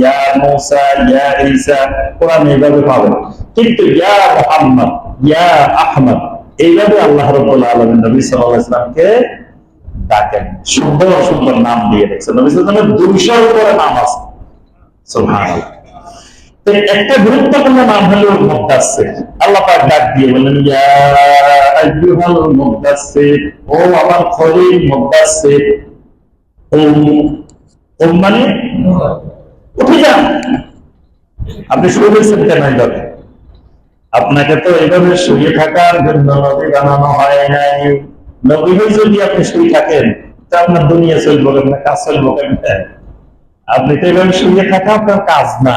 ইয়া মুসা, ইয়া ঈসা, কোরআন এইভাবে পাবেন কিন্তু ইয়া মুহাম্মদ, ইয়া আহমদ, এইভাবে আল্লাহ রাব্বুল আলামিন নবী সাল্লাল্লাহু আলাইহি ডাকেন। সুন্দর সুন্দর নাম দিয়ে রেখেছেন নবী সাল্লাল্লাহু দুইশোর উপরে নাম আছে। সুবহানাল্লাহ। একটা গুরুত্বপূর্ণ নাম হলো মুদাসসির। আল্লাহ পাক ডাক দিয়ে বললেন, ইয়া আইয়ুহাল মুদাসসির, ও আমার খলিল মুদাসসির ও ও মানে উঠে যান। আপনি শুরু করেছেন কেন এইভাবে? আপনাকে তো এইভাবে শুয়ে থাকার জন্য নবী হয় নাই। নবী যদি আপনি শুয়ে থাকেন, তা আপনার দুনিয়া চলবো আপনার কাজ চলবো কেমনে? আপনি তো এইভাবে শুয়ে থাকা আপনার কাজ না।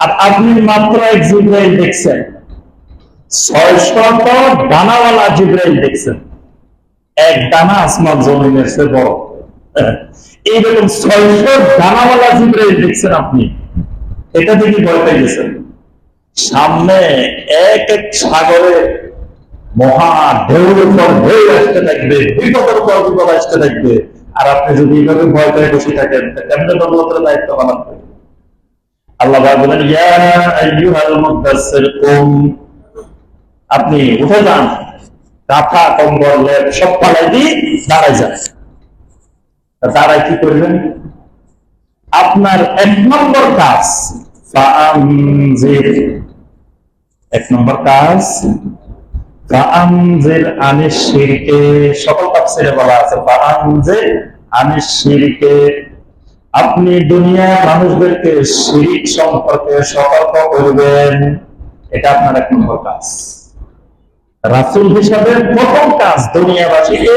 আর আপনি মাত্র এক জিব্রাইল দেখছেন। ছয়শত দানাওয়ালা জিব্রাইল দেখছেন। এক দানা আসমান জমিনের সে বড়। এইরকম ছয়শো দানাওয়ালা জিব্রাইল দেখছেন আপনি। এটা দেখি ভয় পেয়ে গেছেন। সামনে এক এক সাগরে মহা ঢেউর পর ঢেউ আসতে থাকবে, বিপদের পর বিপদ আসতে থাকবে। আর আপনি যদি এইভাবে ভয় পেয়ে বসে থাকেন কেমনে নবুয়তের দায়িত্ব পালন করবেন আল্লাহ বলেন আপনি উঠে যান, কাঁথা, কম্বল, লেপ সব পালাই দিয়ে দাঁড়ায় যান। তা দাঁড়ায় কি করবেন? আপনার এক নম্বর কাজ এক নম্বর কাজ আপনি দুনিয়ার মানুষদেরকে শিরিক সম্পর্কে সতর্ক করবেন, এটা আপনার এক নম্বর কাজ। রাসূল হিসাবে প্রথম কাজ দুনিয়াবাসীকে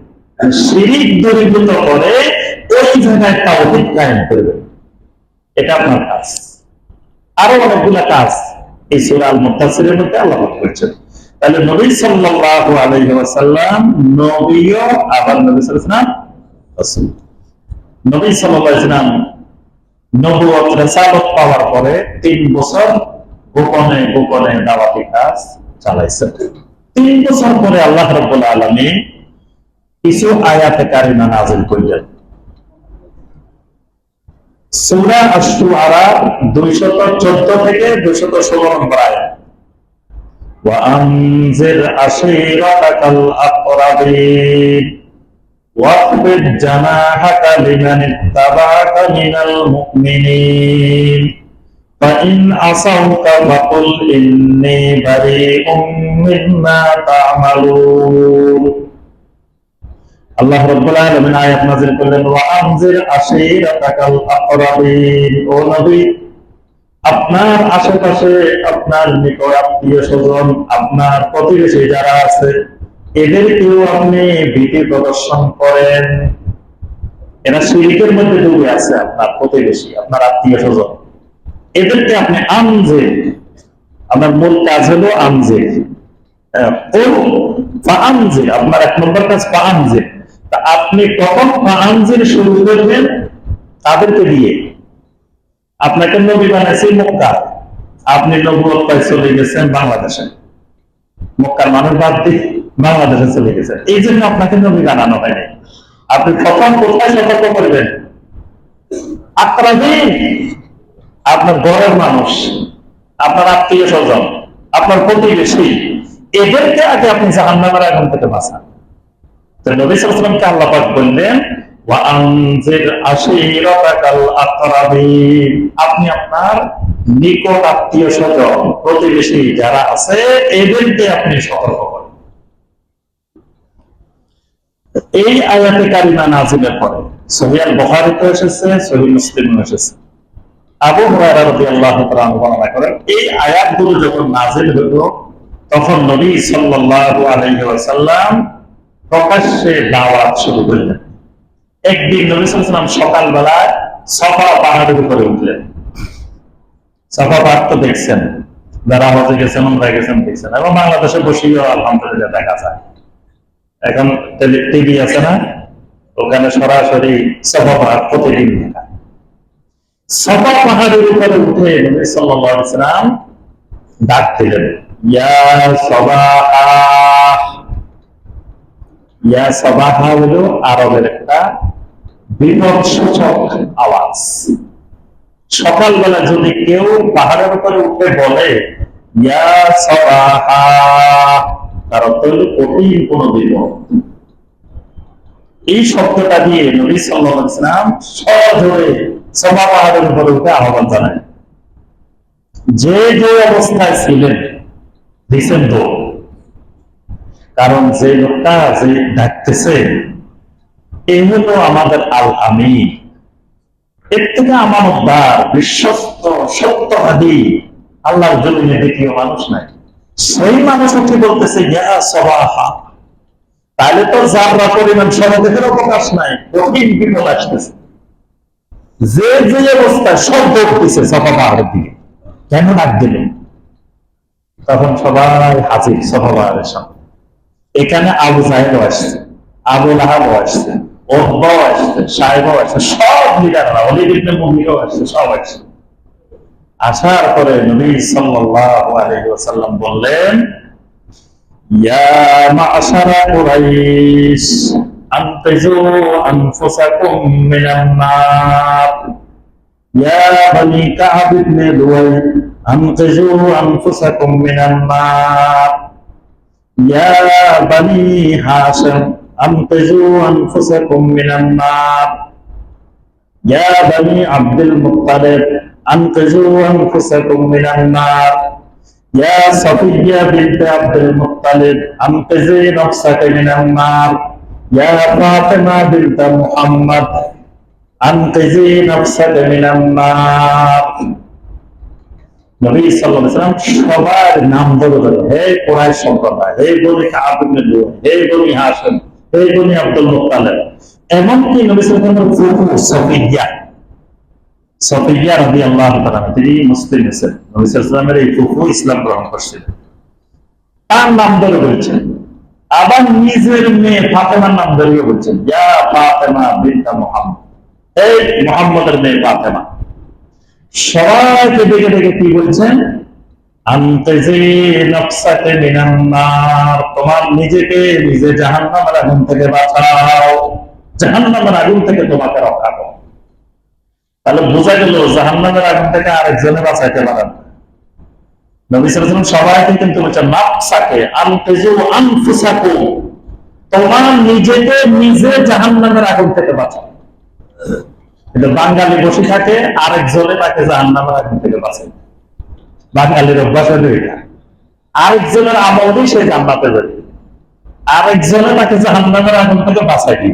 শিরিক দূরীভূত করে ওই জায়গায় করবেন এটা আপনার কাজ। আরও অনেকগুলা কাজ এই সূরা আল মুত্তাসিরের মধ্যে আল্লাহ করেছেন। তাহলে নবী সাল্লাল্লাহু আলাইহি নবীও আবার নবী নবী পাওয়ার পরে তিন বছর গোপনে গোপনে দাওয়াতি কাজ চালাইছেন। তিন বছর পরে আল্লাহ রাব্বুল আলামিন কিছু আয়াতে কারিমা নাযিল করলেন সূরা আশ-শুআরা 214 থেকে 216 নম্বর আয়াত وأنذر عشيرتك الأقربين واخفض جناحك لمن اتبعك من المؤمنين فإن عصوك فقل إني بريء مما تعملون আল্লাহ রাব্বুল আলামিন আয়াত নাযিল করলেন, ওয়া আনজির আশীরাতাকাল আকরাবিন। ও নবী, আপনার আশেপাশে আপনার নিকট আত্মীয় স্বজন, আপনার প্রতিবেশী যারা আছে, এদেরকেও আপনি ভীতি প্রদর্শন করেন। এরা শিরিকের মধ্যে ডুবে আছে আপনার প্রতিবেশী, আপনার আত্মীয় স্বজন। এদেরকে আপনি আনজে আপনার মূল কাজ হলো আনজে ও ফাআনজির আপনার এক নম্বর কাজ ফাআনজির তা আপনি কখন ফাআনজির শুরু করবেন তাদেরকে দিয়ে। আপনাকে নবী বানাইছে মক্কা। আপনি নবুয়তায় চলে গেছেন বাংলাদেশে। মক্কার মানুষ বাদ দিয়ে বাংলাদেশে চলে গেছেন। এই জন্য আপনাকে নবী বানানো হয়নি। আপনি কখন, কোথায় সতর্ক করবেন? আক্রামী আপনার ঘরের মানুষ, আপনার আত্মীয় স্বজন, আপনার প্রতিবেশী, এদেরকে আগে আপনি জাহান্নামের আগুন থেকে বাঁচান। আপনি আপনার নিকট আত্মীয় স্বজন, প্রতিবেশী যারা আছে, এদেরকে আপনি সতর্ক করেন। এই আয়াতে কারিমা নাজিলের পরে সহিয়াল বুখারীতে এসেছে, সহিহ মুসলিমে এসেছে। আবু হুরায়রা প্রকাশ্যে দাওয়াত শুরু করলেন একদিন নবী সাল্লাম সকালবেলায় সফা পাহাড়ের উপরে উঠলেন। সফা পাহাড় তো দেখছেন, যারা হজে গেছেন ওমরা গেছেন দেখছেন, এবং বাংলাদেশে বসেও আলহামদুলিল্লাহ দেখা যায়। এখন টিভি আছে না? ওখানে সরাসরি সভা পাহাড় প্রতিদিন দেখা। সভা পাহাড়ের উপরে উঠে নবী সাল্লাল্লাহু আলাইহি সাল্লাম ডাক দিলেন, ইয়া সবাহা ইয়া সবাহা হলো আরবের একটা বিভৎসূচক আওয়াজ। সকালবেলা যদি কেউ পাহাড়ের উপরে উঠে বলে বিপদ এই শব্দটা সভা উপরে উঠে আহ্বান জানায়। যে যে অবস্থায় ছিলেন তো কারণ যে লোকটা যে ডাকতেছে এই হলো আমাদের আল আমি এর থেকে আমানতদার, বিশ্বস্ত, সত্যবাদী, আল্লাহর জমিনে দ্বিতীয় মানুষ নাই। সেই মানুষ উঠে বলতেছে, ইয়া সবাহা। তাহলে তো যারা পরিমাণ সমাজের অবকাশ নাই, কঠিন বিপদ আসতেছে। যে যে অবস্থায় সব উঠতেছে সফা পাহাড়ের দিকে। কেন ডাক দিলেন? তখন সবাই হাজির সফা পাহাড়ের সামনে। এখানে আবু জাহেদ আসছে, আবু লাহাব আসছে ওহবাও আসছে, সাহেবও আসছে, সব লিডাররা অলি ইবনে আসছে, সব আসছে। আসার পরে নবী সাল্লাল্লাহু আলাইহি ওয়াসাল্লাম বললেন, ইয়া মা'শারা কুরাইশ আনকিজু আনফুসাকুম মিনান নার। ইয়া বনি কা'ব ইবনে লুয়াই আনকিজু আনফুসাকুম মিনান নার। يا بني هاشم أنقذوا أنفسكم من النار. يا بني عبد المطلب أنقذوا أنفسكم من النار. يا صفية بنت عبد المطلب أنقذي نفسك من النار. يا فاطمة بنت محمد أنقذي نفسك من النار. নবী সবার নাম ধরে ধরে হে সম্প্রদায়, হে লুয়াই হে হাশিম, হে আব্দুল এমনকি নবী সাল্লাল্লাহু আলাইহি সাল্লাম সফিয়া সফিয়া রাদি আল্লাহ তিনি মুসলিম নবী সাল্লামের এই ফুফু ইসলাম গ্রহণ করছিলেন। তার নাম ধরে বলছেন, আবার নিজের মেয়ে ফাতেমার নাম ধরে বলছেন, ইয়া ফাতেমা বিনতা মুহাম্মদ। এই মুহাম্মদের মেয়ে ফাতেমা। সবাইকে ডেকে ডেকে কি বলছেন? তোমার নিজেকে নিজে জাহান্নামের আগুন থেকে বাঁচাও, জাহান্নামের আগুন থেকে তোমাকে রক্ষা করো। তাহলে বোঝা গেল জাহান্নামের আগুন থেকে আরেকজনে বাঁচাইতে পারেন সবাইকে কিন্তু বলছেন, নাফসাকে, আনতেজু আনফুসাকুম তোমার নিজেকে নিজে জাহান্নামের আগুন থেকে বাঁচাও। কিন্তু বাঙালি বসে থাকে আরেকজনে তাকে জাহান্নামের আগুন থেকে বাঁচায় বাঙালির অভ্যাস হলো এটা। আরেকজনের আমল দিয়ে সে জান্নাতে যাবে আরেকজনে তাকে জাহান্নামের আগুন থেকে বাঁচাই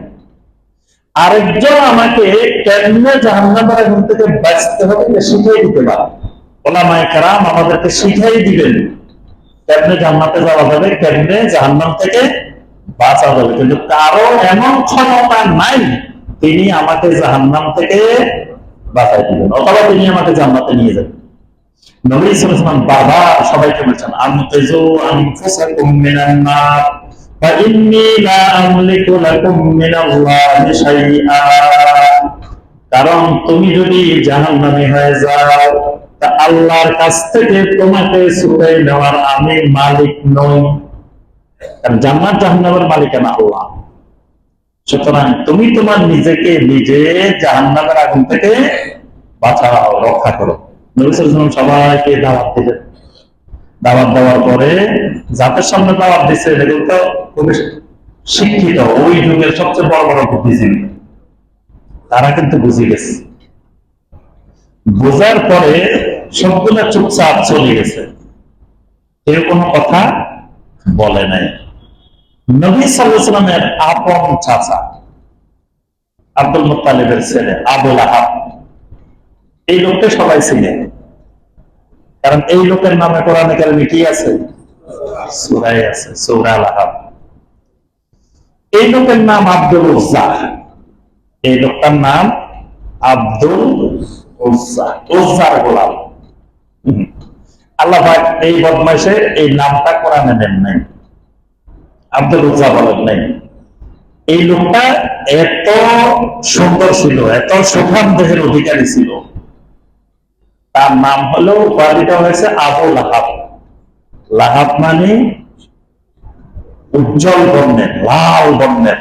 আরেকজন আমাকে কেমনে জাহান্নামের আগুন থেকে বাঁচতে হবে এটা শিখিয়ে দিতে পারে। ওলামায়ে কেরাম আমাদেরকে শিখিয়ে দিবেন, কেমনে জান্নাতে যাওয়া যাবে, কেমনে জাহান্নাম থেকে বাঁচা যাবে। কিন্তু কারও এমন ক্ষমতা নাই তিনি আমাকে জাহান্নাম থেকে বাঁচাই দিবেন অথবা তিনি আমাকে জান্নাতে নিয়ে যাবেন নবী সাল্লাল্লাহু বারবার সবাইকে বলছেন আনতেজু আনফুসাকুম মিনান নার فإني لا أملك لكم من الله شيئا কারণ তুমি যদি জাহান্নামী হয়ে যাও তা আল্লাহর কাছ থেকে তোমাকে ছুটে নেওয়ার আমি মালিক নই কারণ জান্নাত জাহান্নামের মালিকানা আল্লাহ সুতরাং তুমি তোমার নিজেকে নিজে জাহান্নামের আগুন থেকে বাঁচাও, রক্ষা করো। সবাইকে দাওয়াত দিলেন। দাওয়াত দেওয়ার পরে যাদের সামনে দাওয়াত দিচ্ছে এগুলো তো খুবই শিক্ষিত, ওই যুগের সবচেয়ে বড় বড় বুদ্ধিজীবী। তারা কিন্তু বুঝে গেছে। বোঝার পরে সবগুলো চুপচাপ চলে গেছে। কেউ কোনো কথা বলে নাই। নবী সাল্লামের আপন চাচা আব্দুল মুতালিবের ছেলে আবুল আহাব। এই লোকটা সবাই ছিলেন কারণ এই লোকের নামে কোরআনে কারিমে কি আছে? সুরাই আছে সৌরা আহাব। এই লোকের নাম আব্দুল উজ্জা এই লোকটার নাম আব্দুল উজ্জা উজ্জার গোলাম। আল্লাহ এই বদমাইশের এই নামটা কোরআনে নেন নাই। আব্দুল উজ্জা বলেন নাই। এই লোকটা এত সুন্দর ছিল, এত সুখাম দেহের অধিকারী ছিল। তার নাম হলো উপাধিটা হয়েছে আবু লাহাব। লাহাব মানে উজ্জ্বল বর্ণের, লাল বর্ণের।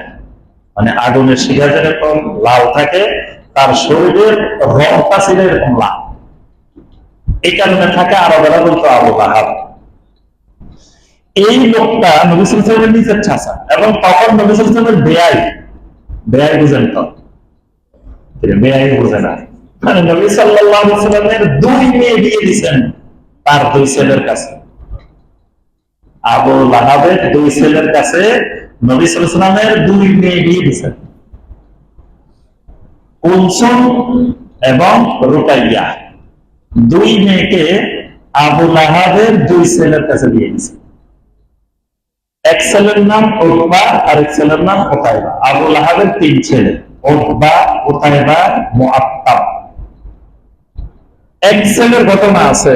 মানে আগুনের শিখা যেরকম, লাল থাকে, তার শরীরের রংটা ছিল এরকম লাল। এই কারণে থাকে আরবেরা বলতো আবু লাহাব। এই লোকটা নবিসুল সাহেবের নিজের চাষা এবং তখন নবিসুল সাহেবের বেয়াই বেয়াই বুঝেন তো? তিনি বেয়াই বুঝে না। মানে নবী সাল্লাল্লাহু আলাইহি সাল্লামের দুই মেয়ে বিয়ে দিয়েছেন তার দুই ছেলের কাছে। আবু লাহাবের দুই ছেলের কাছে নবী সাল্লাল্লাহু আলাইহি সাল্লামের দুই মেয়ে বিয়ে দিয়েছেন। কুলসুম এবং রুকাইয়া। দুই মেয়েকে আবু লাহাবের দুই ছেলের কাছে দিয়ে দিয়েছে এক ছেলের নাম ওতবা আর এক ছেলের নাম ওতাইবা আবু লাহাবের তিন ছেলে, ওতবা ওতাইবা মুআত্তাব। এক ছেলের ঘটনা আছে,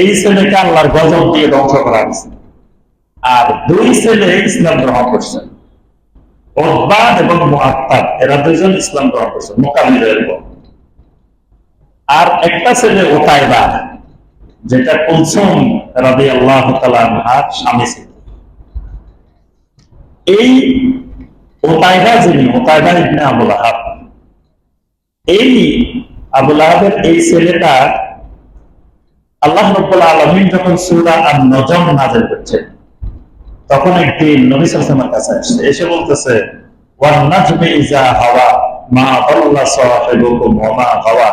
এই ছেলেকে আল্লাহর গজব দিয়ে ধ্বংস করা হয়েছে। আর দুই ছেলে ইসলাম গ্রহণ করছেন ওতবা এবং মুআত্তাব, এরা দুজন ইসলাম গ্রহণ করছেন মোকাবিলের আর একটা ছেলে ওতাইবা যেটা কুলসুম রাবি আল্লাহ তালার স্বামী ছিল। এই ওতাইবা যিনি ওতাইবা ইবনে আবুল আহাব এই আবুল আহাবের এই ছেলেটা আল্লাহ রব্বুল আলমিন যখন সুরা আর নজম নাজেল করছে, তখন একদিন নবী সালামের কাছে আসছে, এসে বলতেছে হাওয়া, মা দাল্লা সাহিবুকুম ওয়া মা গাওয়া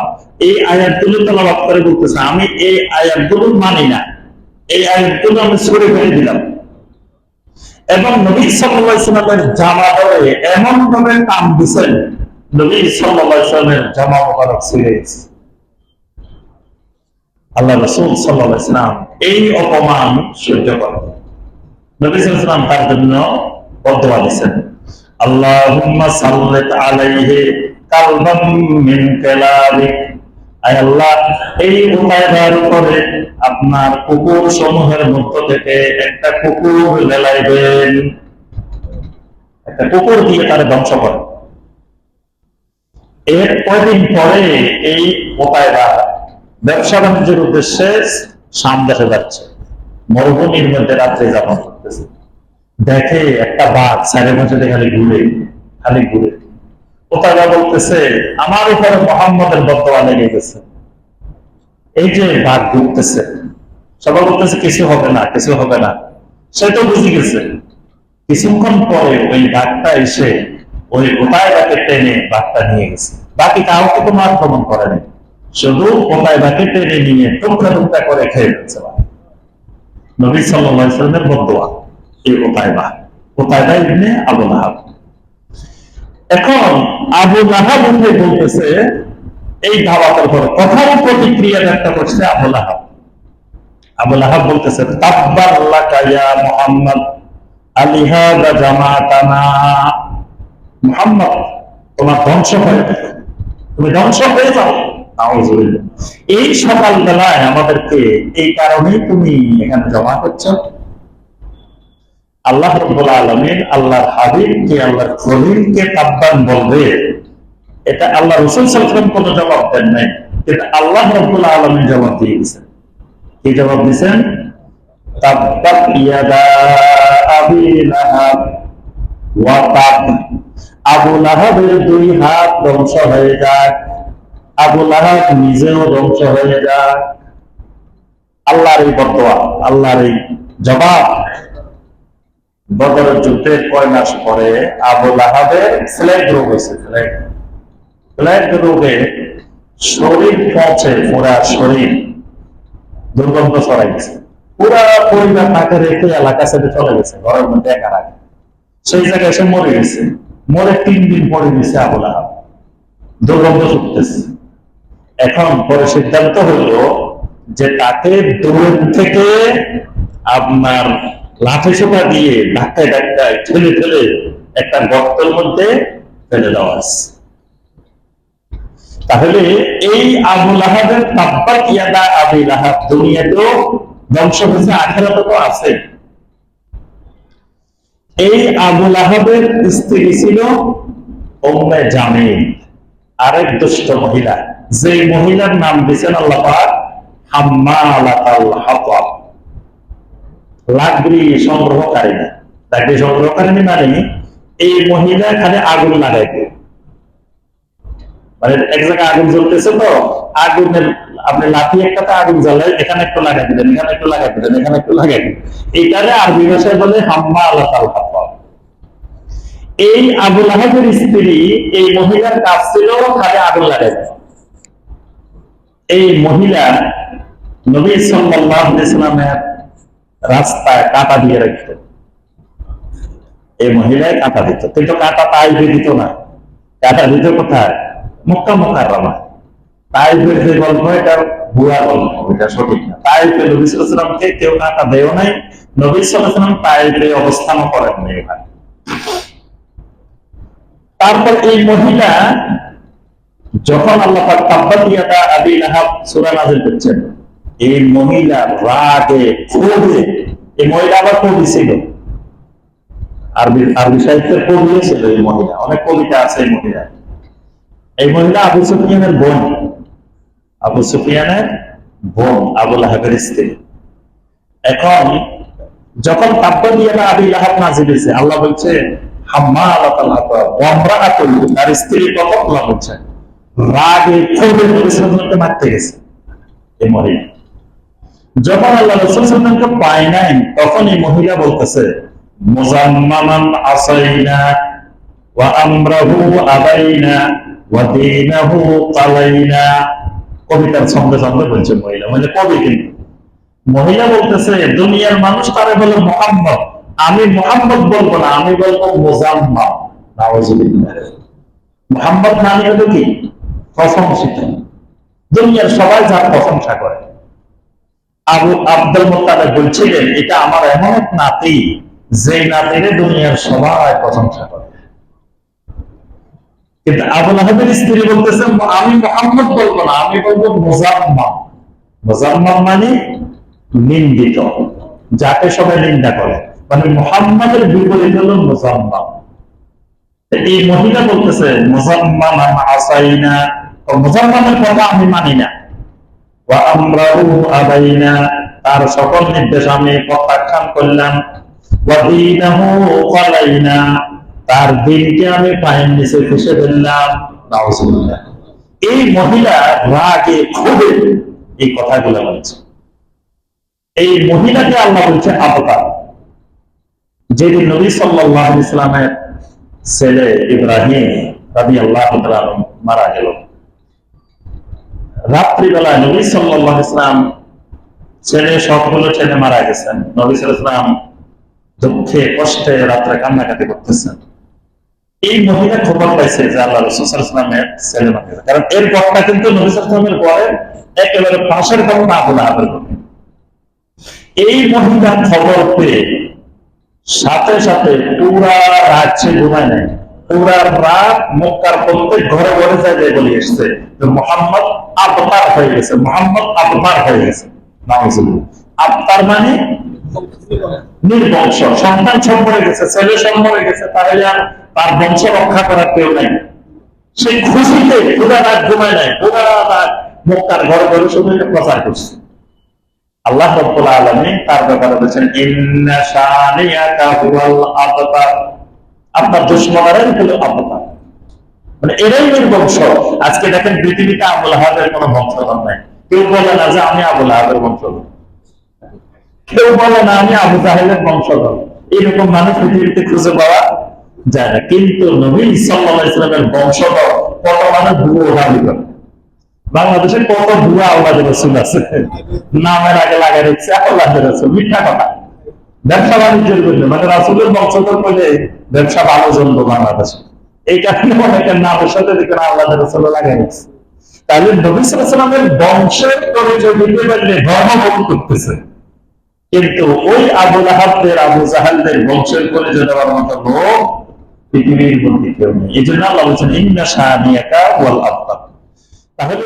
এই আয়াতগুলো তেলাওয়াত করে বলতেছে, আমি এই আয়াতগুলো মানি না, এই আয়াতগুলো আমি সরে ফেলে দিলাম। এবং নবী সাল্লামের জামা ধরে এমন ভাবে কাম দিচ্ছেন নবী সাল্লামের জামা মোবারক গেছে। আল্লাহ রসুল সাল্লাম এই অপমান সহ্য করেন নবী তার জন্য বদয়া দিচ্ছেন আয় এই উপায়দার উপরে আপনার কুকুর সমূহের মধ্য থেকে একটা কুকুর একটা কুকুর দিয়ে তার ধ্বংস করে। এর কয়দিন পরে এই উপায়দা ব্যবসা বাণিজ্যের উদ্দেশ্যে সাম দেখে যাচ্ছে, মরুভূমির মধ্যে রাত্রে যাপন করতেছে। দেখে একটা বাঘ সাইডের মধ্যে খালি ঘুরে খালি ঘুরে। ওতারা বলতেছে, আমার উপরে মোহাম্মদের বদয়া লেগে গেছে এই যে বাঘ ঘুরতেছে সবাই বলতেছে, কিছু হবে না, কিছু হবে না। সে তো বুঝে গেছে। কিছুক্ষণ পরে ওই বাঘটা এসে ওই ওটায় বাকে টেনে বাঘটা নিয়ে গেছে। বাকি কাউকে কোনো আক্রমণ করেনি, শুধু ওটায় বাকে টেনে নিয়ে টুকরা টুকরা করে খেয়ে ফেলছে নবী সাল্লামের বদয়া, এই ওটায় বাঘ। ইবনে আবু লাহাব। এখন আবু লাহাব উঠে বলতেছে, এই ধাওয়াতের পর কথার প্রতিক্রিয়া ব্যক্ত করছে আবু লাহাব আবু লাহাব বলতেছে ইয়া মুহাম্মদ আলিহাদা জামাতানা মুহাম্মদ, তোমার ধ্বংস হয়ে। তুমি ধ্বংস হয়ে যাও। এই সকাল বেলায় আমাদেরকে এই কারণে তুমি এখানে জমা করছ আল্লাহ রব্বুল আলমিন আল্লাহর হাবিবকে, আল্লাহর খলিলকে তাব্বান বলবে। এটা আল্লাহ রসুল সাল্লাম কোনো জবাব দেন নাই। কিন্তু আল্লাহ রব্বুল আলমিন জবাব দিয়ে দিয়েছেন। কি জবাব দিয়েছেন? তাব্বাত আবি আবু লাহাবের দুই হাত ধ্বংস হয়ে আবু লাহাব নিজেও ধ্বংস হয়ে যাক। আল্লাহর এই আল্লাহর এই জবাব বদরের যুদ্ধের কয় মাস পরে আবু লাহাবের ফ্ল্যাগ রোগ হয়েছে ফ্ল্যাগ ফ্ল্যাগ রোগে শরীর পচে পুরা শরীর দুর্গন্ধ ছড়াই গেছে পুরা পরিবার তাকে রেখে এলাকা ছেড়ে চলে গেছে, ঘরের মধ্যে একা রাখে। সেই জায়গায় এসে মরে গেছে। মরে তিন দিন পরে গেছে আবু লাহাব। দুর্গন্ধ ছুটতেছে। এখন পরে সিদ্ধান্ত হলো যে তাকে দূর থেকে আপনার লাঠি সোটা দিয়ে ধাক্কায় ধাক্কায় ঠেলে ঠেলে একটা গর্তের মধ্যে ফেলে দেওয়া তাহলে এই আবু লাহাবের তাব্বাত ইয়াদা আবি লাহাব দুনিয়াতেও ধ্বংস হয়েছে আখেরাতে তো আছে। এই আবু লাহাবের স্ত্রী ছিল উম্মে জামিল, আরেক দুষ্ট মহিলা। যে মহিলার নাম দিয়েছেন আল্লাহ হাম্মালাতাল হাতাব। লাকড়ি সংগ্রহকারিণী লাকড়ি সংগ্রহকারিণী মানে এই মহিলা খালি আগুন লাগাইতে। মানে এক জায়গায় আগুন জ্বলতেছে তো, আগুনের আপনি লাঠি একটাতে আগুন জ্বালাই এখানে একটু লাগাই দিলেন, এখানে একটু লাগাই দিলেন, এখানে একটু লাগাই দিলেন। এইটারে আরবি ভাষায় বলে হাম্মা আল্লাহ এই আবুল আহাবের স্ত্রী এই মহিলার কাজ ছিল খালি আগুন লাগাই এই মহিলা নবী সাল্লাল্লাহু আলাইহি সাল্লামের রাস্তায় কাঁটা দিয়ে রাখত। এই মহিলায় কাঁটা দিত। কিন্তু কাটা তাই দিত না। কাটা দিত কোথায়? মক্কা মোকাররমা। তাই যে গল্প এটা গল্প, এটা সঠিক না। তাই নবী কেউ কাটা নাই। নবী তাইফে অবস্থানও করেন নাই তারপর এই মহিলা যখন আল্লাহ তাব্বাত ইয়াদা আবি লাহাব সূরা করছেন এই মহিলা রাগে, ক্ষোভে, এই মহিলা আবার কবি ছিল। আরবি আরবি সাহিত্যের কবি ছিল এই মহিলা। অনেক কবিতা আছে এই মহিলা এই মহিলা আবু সুফিয়ানের বোন। আবু সুফিয়ানের বোন, আবু লাহাবের স্ত্রী। এখন যখন তাব্বাত ইয়াদা আবি লাহাব নাযিল হয়েছে, আল্লাহ বলছে হাম্মালাতাল হাতাব ওয়া ইমরাআতুল তার স্ত্রী কথা আল্লাহ বলছে, রাগে, ক্ষোভে মারতে গেছে। এই মহিলা। যখন আল্লাহ রসুল সাল্লামকে পায় নাই তখন এই মহিলা বলতেছে কবিতার ছন্দে ছন্দে বলছে মহিলা। মানে কবি কিন্তু। মহিলা বলতেছে, দুনিয়ার মানুষ তারে বলে মোহাম্মদ। আমি মোহাম্মদ বলব না, আমি বলব মোজাম্মা মোহাম্মদ নামে হলো কি? প্রশংসিত। দুনিয়ার সবাই যার প্রশংসা করে। আবু আব্দুল মোত্তালেব বলছিলেন, এটা আমার এমন এক নাতি যে নাতিরে দুনিয়ার সবাই প্রশংসা করে। কিন্তু আহমেদ স্ত্রী বলতেছেন, আমি মোহাম্মদ বলব না, আমি বলব মানে নিন্দিত, যাকে সবাই নিন্দা করে। মানে মোহাম্মদের বিপরীত হলো এই মহিলা বলতেছে মোজাম্মা আসাইনা। মোজাম্মানের কথা আমি মানি না। তার সকল নির্দেশ আমি প্রত্যাখ্যান করলাম। তার দিনকে আমি পায়ের নিচে খুশে ফেললাম। এই মহিলা রাগে ক্ষোভে এই কথাগুলো বলছে। এই মহিলাকে আল্লাহ বলছে আবতার। যেদিন নবী আলাইহি ইসলামের ছেলে ইব্রাহিম রাদিয়াল্লাহু তাআলা মারা গেল রাত্রিবেলায় নবী আলাইহি ইসলাম ছেলে সবগুলো ছেলে মারা গেছেন। নবী ইসলাম দুঃখে, কষ্টে রাত্রে কান্নাকাটি করতেছেন। এই মহিলা খবর পাইছে যে আল্লাহ রসুল সাল্লামের ছেলে মারা গেছে। কারণ এর ঘটনা কিন্তু নবী সাল্লামের পরে একেবারে পাশের ঘটনা আবুল আবের এই মহিলা খবর পেয়ে সাথে সাথে পুরা সে ঘুমায় নাই। পুরা রাত মক্কার প্রত্যেক ঘরে ঘরে যায় যে বলে এসছে যে মোহাম্মদ আবতার হয়ে গেছে, মোহাম্মদ আবতার হয়ে গেছে। আবতার মানে নির্বংশ। সন্তান মরে গেছে, ছেলে মরে গেছে, তাহলে আর তার বংশ রক্ষা করার কেউ নাই। সেই খুশিতে পুরা রাত ঘুমায় নাই, পুরা রাত মক্কার ঘরে ঘরে শুধু প্রচার করছে। আল্লাহ রব্বুল আলামিন তার ব্যাপারে বলেছেন, ইন্না শানিয়াকা হুয়াল আবতার। আপনার দুশ্মনেরাই হলো আবতার মানে এরাই বংশ। আজকে দেখেন পৃথিবীতে আবুল আহাবের কোনো বংশধর নাই। কেউ বলে না যে আমি আবুল আহাবের বংশধর। কেউ বলে না আমি আবু জাহেলের বংশধর। এরকম মানুষ পৃথিবীতে খুঁজে পাওয়া যায় না। কিন্তু নবী সাল্লাহ ইসলামের বংশধর কত মানুষ? ভুয়ো দাবি করে বাংলাদেশে কত ভুয়া আল্লাহ রসুল আছে? নামের আগে লাগাই রেখেছে আল্লাহ রসুল। মিথ্যা কথা। ব্যবসা বাণিজ্যের জন্য মানে রাসুলের বংশধর করলে ব্যবসা ভালো জমবো বাংলাদেশে। এই কারণে অনেকের নামের সাথে দেখেন আল্লাহ রসুল লাগাই তাহলে নবী সাল্লামের বংশের পরিচয় দিতে পারলে ধর্ম ভোগ করতেছে। কিন্তু ওই আবুল আহাবদের আবু জাহালদের বংশের পরিচয় দেওয়ার মতো লোক পৃথিবীর মধ্যে কেউ নেই। এই জন্য আল্লাহ বলছেন, ইন্না শাহানিয়াকা তাহলে